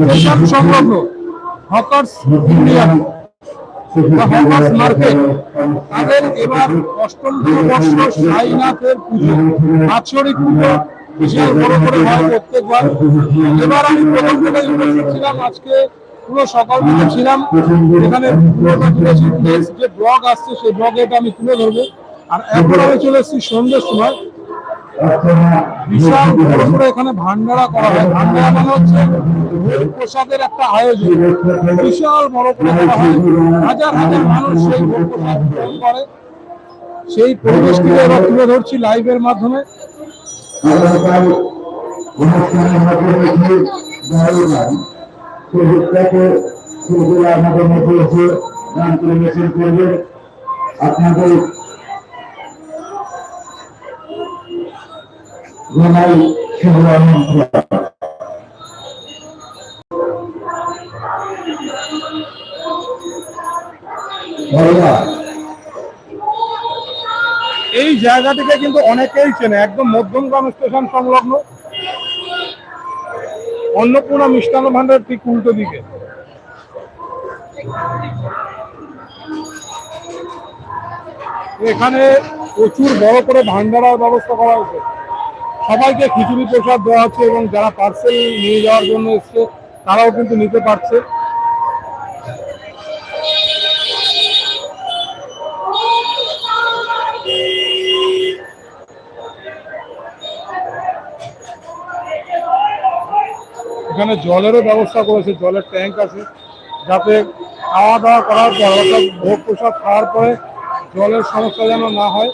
Station সংলগ্ন hawkers India এবার পুজো, বাৎসরিক এবার আমি আজকে পুরো সকাল এখানে তুলেছি। যে ব্লগ আসছে, সেই ব্লগে এটা আমি তুলে ধরবো। আর এখন আমি চলে এসেছি সন্ধ্যের সময়। বিশাল বড় করে এখানে ভান্ডারা করা হয়। ভান্ডারা মানে হচ্ছে প্রসাদের একটা আয়োজন। বিশাল বড় করে করা হয়। হাজার হাজার মানুষ সেই প্রসাদ গ্রহণ করে। সেই পরিবেশটিকে এবার তুলে ধরছি লাইভের মাধ্যমে। আগামীকাল অনুষ্ঠানের মধ্যে রেখে দাঁড়িয়ে সুযোগটাকে সেগুলো আমাদের মধ্যে এসে গান করে মিছিল করবে আপনাদের আমন্ত্রণ এই জায়গাটিকে কিন্তু অনেকেই চেনে, একদম মধ্যমগ্রাম স্টেশন সংলগ্ন। অন্নপূর্ণা মিষ্টান্ন ভান্ডার ঠিক উল্টো দিকে। এখানে প্রচুর বড় করে ভান্ডারার ব্যবস্থা করা হয়েছে। সবাইকে খিচুড়ি প্রসাদ দেওয়া হচ্ছে এবং যারা পার্সেল নিয়ে যাওয়ার জন্য এসছে, তারাও কিন্তু নিতে পারছে। এখানে জলেরও ব্যবস্থা করেছে, জলের ট্যাঙ্ক আছে। যাতে খাওয়া দাওয়া করার পর অর্থাৎ ভোগ প্রসাদ খাওয়ার পরে জলের সমস্যা যেন না হয়।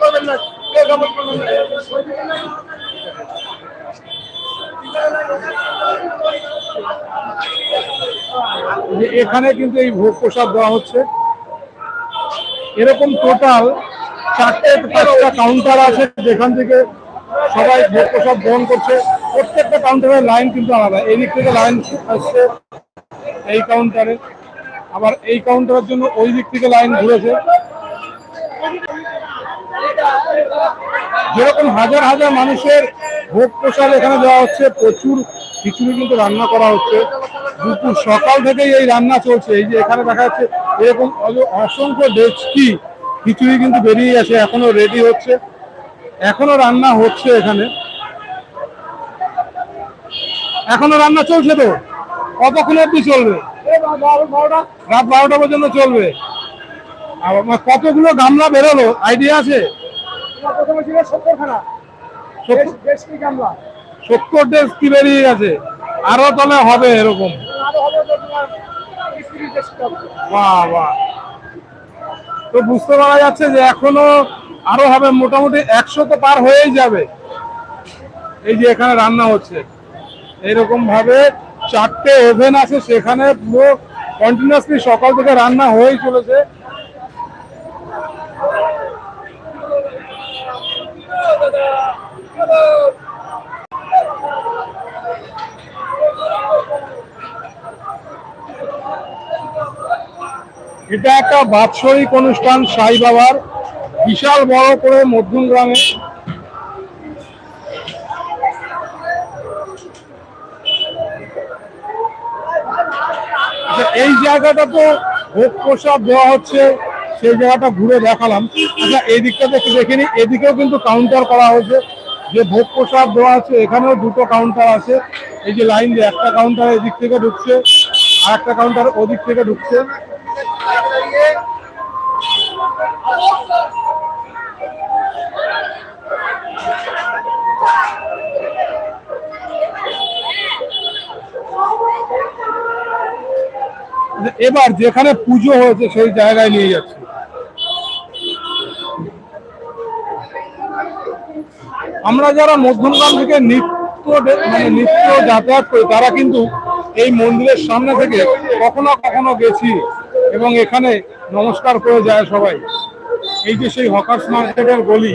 করবেন না করবেন না এখানে কিন্তু এই ভোগ প্রসাদ দেওয়া হচ্ছে। এরকম টোটাল চারটে পাঁচটা কাউন্টার আছে যেখান থেকে সবাই ভোগ প্রসাদ গ্রহণ করছে। প্রত্যেকটা কাউন্টারের লাইন কিন্তু আলাদা। এই দিক থেকে লাইন আসছে এই কাউন্টারে আবার এই কাউন্টারের জন্য ওই দিক থেকে লাইন ঘুরেছে। যেরকম হাজার হাজার মানুষের ভোগ প্রসাদ এখানে দেওয়া হচ্ছে, প্রচুর খিচুড়ি কিন্তু রান্না করা হচ্ছে। দুপুর সকাল থেকেই এই রান্না চলছে। এই যে এখানে দেখা যাচ্ছে এরকম অসংখ্য ডেচকি খিচুড়ি কিন্তু বেরিয়ে গেছে, এখনও রেডি হচ্ছে। এখনও রান্না হচ্ছে এখানে। এখনও রান্না চলছে তো? কতক্ষণ অব্দি চলবে? রাত বারোটা পর্যন্ত চলবে। কতগুলো গামলা বেরোলো? আইডিয়া আছে? সত্তর- বেশ কি বেরিয়ে গেছে? আরও তাহলে হবে এরকম। তো বুঝতে পারা যাচ্ছে যে এখনও আরও হবে, মোটামুটি একশো তো পার হয়েই যাবে। এই যে এখানে রান্না হচ্ছে। এইরকম ভাবে চারটে ওভেন আছে, সেখানে পুরো কন্টিনিউসলি সকাল থেকে রান্না হয়েই চলেছে। এটা একটা বাৎসরিক অনুষ্ঠান সাই বাবার, বিশাল বড় করে মধ্যম গ্রামে এই জায়গাটা তো ভোগ প্রসাদ দেওয়া হচ্ছে, সেই জায়গাটা ঘুরে দেখালাম। আচ্ছা এই দিকটাতে একটু দেখে নিই এদিকেও কিন্তু কাউন্টার করা হয়েছে। যে ভোগ প্রসাদ দেওয়া আছে, এখানেও দুটো কাউন্টার আছে। এই যে লাইন দিয়ে একটা কাউন্টার এদিক থেকে ঢুকছে আর একটা কাউন্টার ওদিক থেকে ঢুকছে। এবার যেখানে পুজো হয়েছে সেই জায়গায় নিয়ে যাচ্ছে। আমরা যারা মধ্যমগ্রাম থেকে নিত্য মানে নিত্য যাতায়াত করি, তারা কিন্তু এই মন্দিরের সামনে থেকে কখনো কখনো গেছি এবং এখানে নমস্কার করে যায় সবাই। এই যে সেই হকার্স মার্কেটের গলি।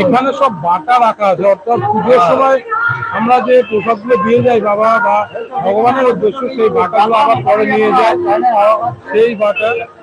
এখানে সব বাটা রাখা আছে অর্থাৎ পুজোর সময় আমরা যে প্রসাদগুলো দিয়ে যাই বাবা বা ভগবানের উদ্দেশ্য সেই বাটাগুলো আবার পরে নিয়ে যায় সেই বাটা দেখে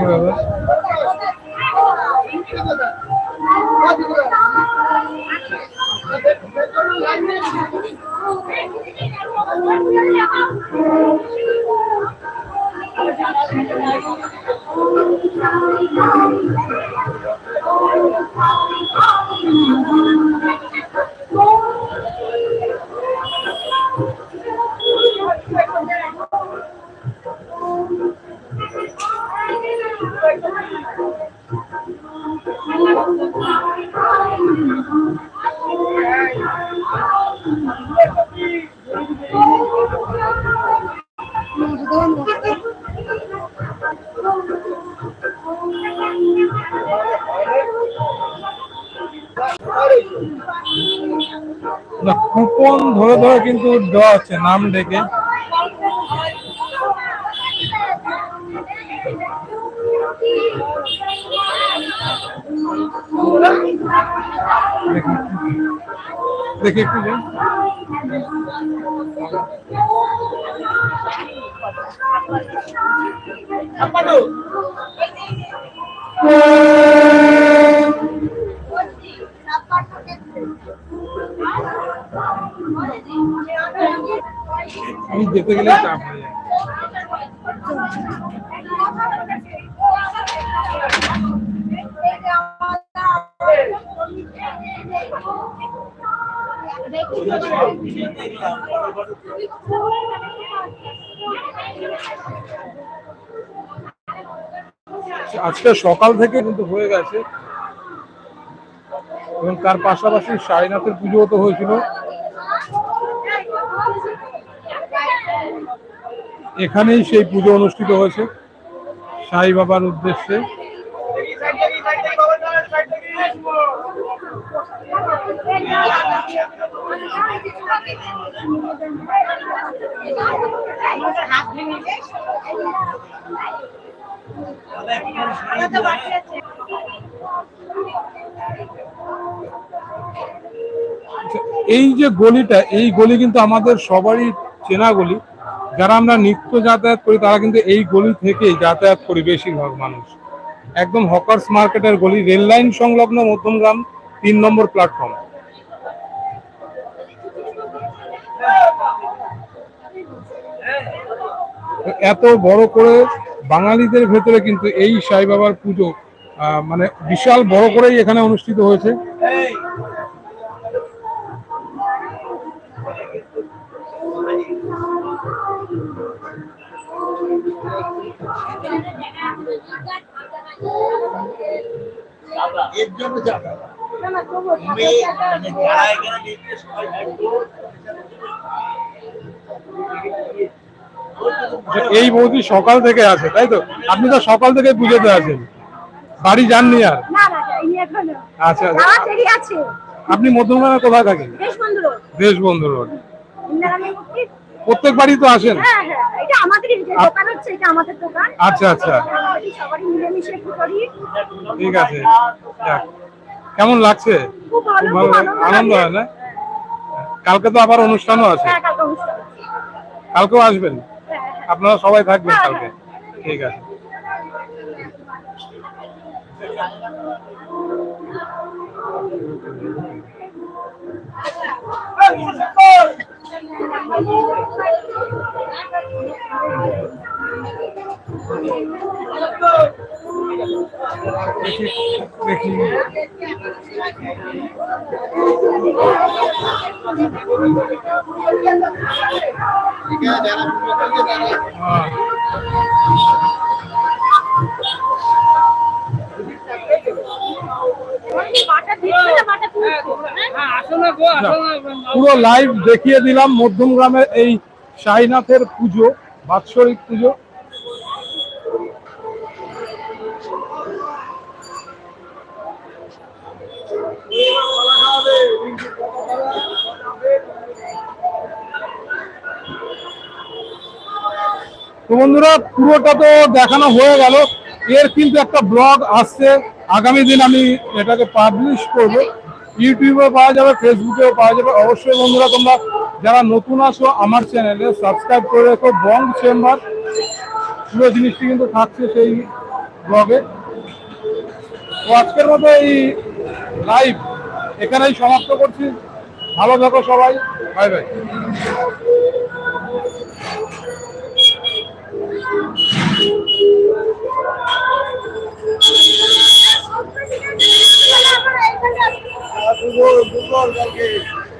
বাবা না কুপন ধরে ধরে কিন্তু দেওয়া হচ্ছে নাম ডেকে। দেখি একটু। আমি যেতে গেলে চাপ আজকে সকাল থেকে কিন্তু হয়ে গেছে। এবং তার পাশাপাশি সাইনাথের পুজো তো হয়েছিল। এখানেই সেই পুজো অনুষ্ঠিত হয়েছে। সাই বাবার উদ্দেশ্যে। এই যে গলিটা, এই গলি কিন্তু আমাদের সবারই চেনা গলি। যারা আমরা নিত্য যাতায়াত করি, তারা কিন্তু এই গলি থেকেই যাতায়াত করি বেশিরভাগ মানুষ। একদম হকার্স মার্কেটের গলি, রেল লাইন সংলগ্ন মধ্যমগ্রাম, তিন নম্বর প্ল্যাটফর্ম এত বড় করে বাঙালিদের ভেতরে কিন্তু এই সাই বাবার পুজো মানে বিশাল বড় করেই এখানে অনুষ্ঠিত হয়েছে। এর জন্য যাবে মেয়ে মানে এই বৌদি সকাল থেকে আছে তাই তো? আপনি তো সকাল থেকে পুজোতে আছেন। বাড়ি যাননি আর? না না যাইনি এখনও। আচ্ছা আচ্ছা। আপনি মধ্যমগ্রামে কোথায় থাকেন? বেশ বন্ধু রোড। প্রত্যেক বাড়ি তো আসেন? হ্যাঁ হ্যাঁ এটা আমাদেরই যে আপ- দোকান হচ্ছে এটা আমাদের দোকান। আচ্ছা আচ্ছা। ঠিক আছে। কেমন লাগছে? খুব ভালো আনন্দ হয় না? কালকে তো আবার অনুষ্ঠানও আছে। হ্যাঁ। কালকেও আসবেন? হ্যাঁ, হ্যাঁ। আপনারা সবাই থাকবেন কালকে। ঠিক আছে। দেখি পুরো লাইভ দেখিয়ে দিলাম মধ্যম গ্রামের এই সাইনাথের পুজো বাৎসরিক পুজো। তো বন্ধুরা, পুরোটা তো দেখানো হয়ে গেল। এর কিন্তু একটা ব্লগ আসছে। আগামী দিন আমি এটাকে পাবলিশ করব। ইউটিউবে পাওয়া যাবে, ফেসবুকেও পাওয়া যাবে। অবশ্যই বন্ধুরা, তোমরা যারা নতুন আসো আমার চ্যানেলে সাবস্ক্রাইব করে রেখো। বং চেম্বার, পুরো জিনিসটি কিন্তু থাকছে সেই ব্লগে। তো আজকের মতো এই লাইভ এখানেই সমাপ্ত করছি। ভালো থাকো সবাই। বাই বাই দুপুর দুপুর কালকে